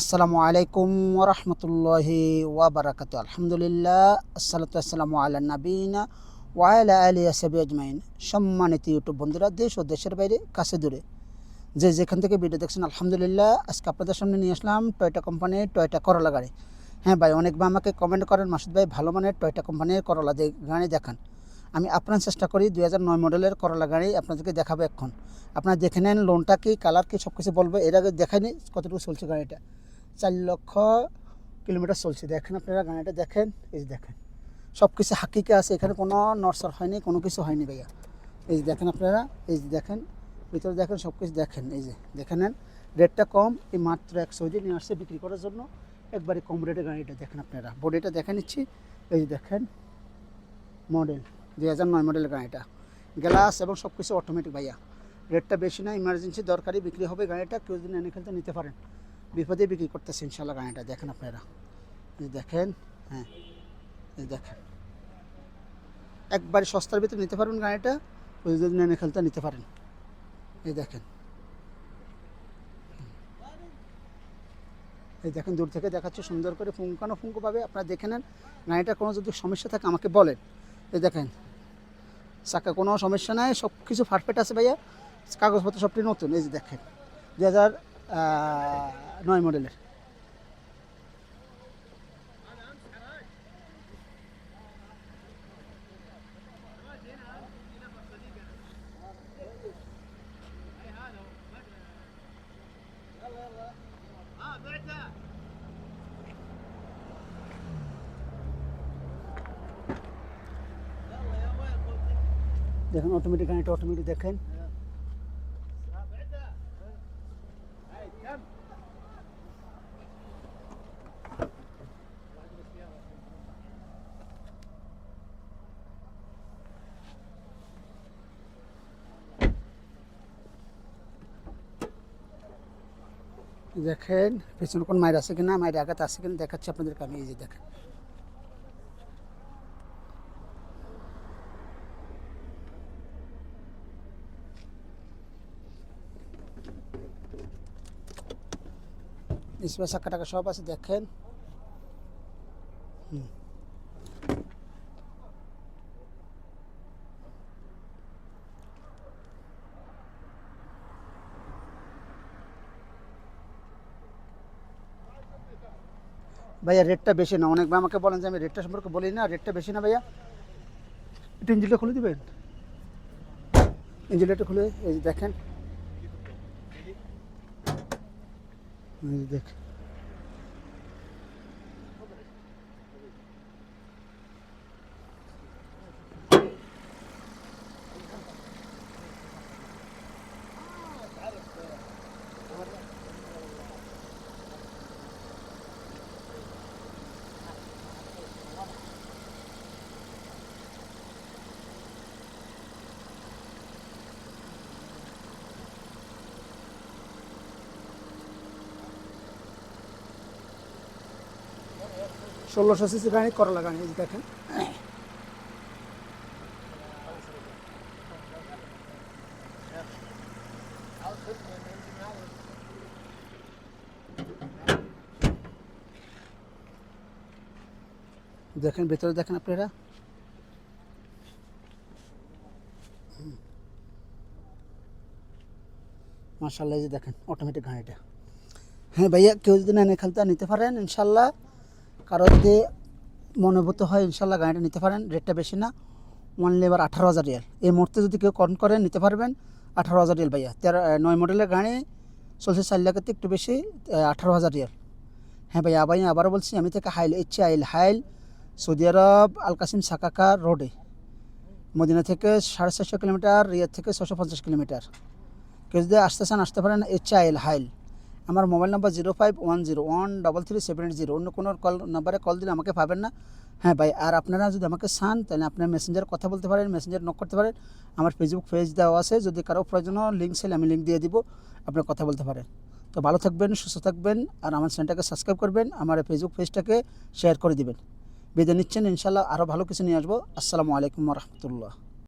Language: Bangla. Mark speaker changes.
Speaker 1: আসসালামু আলাইকুম ওরহমতুল্লাহি ওয়াবারাকাত আলহামদুলিল্লাহ, আসসালাতু আসসালামু আলা নাবিনা ওয়াইলা আলী আসাবি সম্মানিত ইউটিউব বন্ধুরা, দেশ ও দেশের বাইরে, কাছে দূরে। যে যেখান থেকে ভিডিও দেখছেন, আলহামদুলিল্লাহ, আজকে আপনাদের সামনে নিয়ে আসলাম টয়টা কোম্পানির টয়টা করলা গাড়ি। হ্যাঁ ভাই, অনেক ভাই আমাকে কমেন্ট করেন, মাসুদ ভাই, ভালো মানের টয়টা কোম্পানির করলা গাড়ি দেখান। আমি আপনার চেষ্টা করি দুই হাজার নয় মডেলের করলা গাড়ি আপনাদেরকে দেখাবো এখন। আপনারা দেখে নেন লোনটা কি কালার কি সব কিছু বলব, এর আগে দেখায়নি কতটুকু চলছে গাড়িটা। চার লক্ষ কিলোমিটার চলছে। দেখেন আপনারা গাড়িটা দেখেন, এই যে দেখেন। সব কিছু হাকিকে আছে, এখানে কোনো নরসর হয়নি, কোনো কিছু হয়নি ভাইয়া। এই যে দেখেন আপনারা, এই যে দেখেন, ভিতরে দেখেন সব কিছু দেখেন, এই যে দেখে নেন। রেটটা কম, এই মাত্র একশো সৌদি নিয়ে আসছে বিক্রি করার জন্য। একবারে কম রেটে গাড়িটা দেখেন আপনারা। বডিটা দেখে নিচ্ছি, এই যে দেখেন, মডেল, দুই হাজার নয় মডেলের গাড়িটা। গ্লাস এবং সব কিছু অটোমেটিক ভাইয়া। রেটটা বেশি না ইমার্জেন্সি দরকারি, বিক্রি হবে গাড়িটা, কেউ যদি এনে খেলতে নিতে পারেন। বিপদে বিক্রি করতেছে ইনশাল্লাহ গাড়িটা। দেখেন আপনারা। দেখেন হ্যাঁ দেখেন। একবারে সস্তার ভিতরে নিতে পারবেন গাড়িটা যদি এনে খেলতে নিতে পারেন। এই দেখেন। এই দেখেন, দূর থেকে দেখাচ্ছে, সুন্দর করে ফুঙ্কানো ফুঙ্কো পাবে আপনারা দেখে নেন। গাড়িটা কোনো যদি সমস্যা থাকে আমাকে বলেন। এই দেখেন, চাকা কোনো সমস্যা নাই সব কিছু পারফেক্ট আছে ভাইয়া। কাগজপত্র সবটি নতুন, এই যে দেখেন। দু হাজার নয় মডেলের দেখেন অটোমেটিক গাড়িটা অটোমেটিক দেখেন দেখেন, পেছনে কোন মায়ের আছে কিনা? মায়ের আঘাত আছে কিনা? দেখাচ্ছি আপনাদেরকে আমি, এই যে দেখেন। ইসবে চাক্কা টাকা সব আছে, দেখেন। হুম। ভাইয়া রেটটা বেশি না। অনেক আমাকে বলেন যে আমি রেটটা সম্পর্কে বলি না। রেটটা বেশি না ভাইয়া। একটু ইঞ্জিনটা খুলে দিবেন? ইঞ্জিনটা খুলে, এই দেখেন। দেখেন। ষোলোশো সিসি গাড়ি করলা গাড়ি দেখেন। দেখেন, ভেতরে দেখেন আপনারা। মার্শাল্লাহ যে দেখেন অটোমেটিক গাড়িটা। হ্যাঁ ভাইয়া, কেউ যদি নেন খেলতে নিতে পারেন ইনশাল্লাহ কারও যদি মনোভূত হয়, ইনশাল্লাহ গাড়িটা নিতে পারেন। রেটটা বেশি না। ওয়ানলি এবার আঠারো হাজার রিয়াল। এই মুহূর্তে যদি কেউ কন করেন, নিতে পারবেন। আঠারো হাজার রিয়াল ভাইয়া। তেরো নয় মডেলের গাড়ি চলছে চার লাখের একটু বেশি আঠারো হাজার রিয়াল। হ্যাঁ ভাইয়া ভাই আবারও বলছি, আমি থেকে হাইল ইচ্ছে আইল হাইল সৌদি আরব আল কাসিম সাকাকা রোডে। মদিনা থেকে সাড়ে চারশো কিলোমিটার, রিয়াদ থেকে ছশো পঞ্চাশ কিলোমিটার। কেউ যদি আসতে চান, আসতে পারেন ইচ্ছে আইল হাইল। আমার mobile number zero five one zero one double three seven eight zero. অন্য কোনো কল, নাম্বারে কল দিলে আমাকে পাবেন না। হ্যাঁ ভাই, আর আপনারা যদি আমাকে চান, তাহলে আপনার মেসেঞ্জার কথা বলতে পারেন মেসেঞ্জার নক করতে পারেন। আমার ফেসবুক পেজ দেওয়া আছে, যদি কারও প্রয়োজন লিঙ্ক চাইলে আমি লিঙ্ক দিয়ে দিব আপনি কথা বলতে পারেন। তো ভালো থাকবেন, সুস্থ থাকবেন, আর আমার চ্যানেলটাকে সাবস্ক্রাইব করবেন, আমার ফেসবুক পেজটাকে শেয়ার করে দিবেন। বিদায় নিচ্ছেন ইনশাল্লাহ আরও ভালো কিছু নিয়ে আসব। আসসালামু আলাইকুম রহমতুল্লাহ।